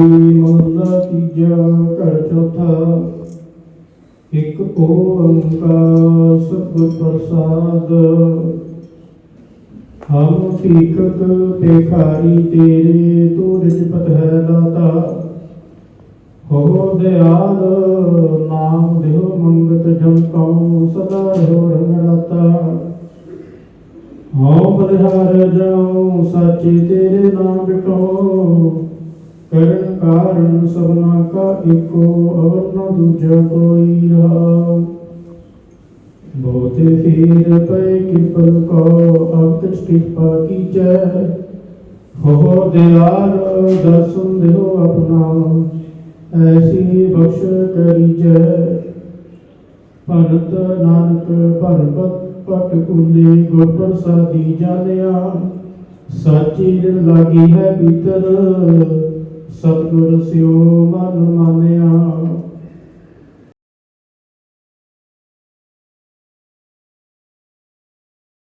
ਮਹਲਾ ਤੀਜਾ ਘਰ ਚੌਥਾ ਇੱਕ ਓੰਕਾਰ ਸਤਿਗੁਰ ਪ੍ਰਸਾਦ ਹਮ ਭੀਖਕ ਭਿਖਾਰੀ ਤੇਰੇ ਤੂੰ ਰਿਜਪਤ ਹੈ ਦਾਤਾ ਹੋ ਦਿਆਲ ਨਾਮ ਦਿਓ ਮੰਗਤ ਜਮ ਕਉ ਸਦਾ ਰਹੋ ਰੰਗ ਰਾਤਾ ਹਉ ਬਲਿਹਾਰ ਜਾਉ ਸਾਚੇ ਤੇਰੇ ਨਾਮ ਬਿਟੋ ਕਰਨ ਕਾਰਨ ਸਭਨਾ ਕਾ ਏਕੋ ਅਵਰ ਦੂਜਾ ਕੋਈ ਰਹਾ ਬਹੁਤੇ ਫੇਰ ਪਏ ਕਿਰਪਲ ਕੋ ਅਬ ਕਿਰਪਾ ਕੀਜੈ। ਹੋ ਦਿਆਲ ਦਰਸ਼ਨ ਦਿਓ ਆਪਣਾ, ਐਸੀ ਬਖਸ਼ ਕਰੀਜੈ। ਭਗਤ ਨਾਨਕ ਭਰਪਤ ਪਟ ਕੁਲੇ, ਗੁਰ ਪ੍ਰਸਾਦੀ ਜਾਣਿਆ। ਸਾਚੀ ਲਾਗੀ ਹੈ ਭੀਤਰ ਸਤਿਗੁਰ ਸਿਉ ਮਨ ਮਾਨਿਆ।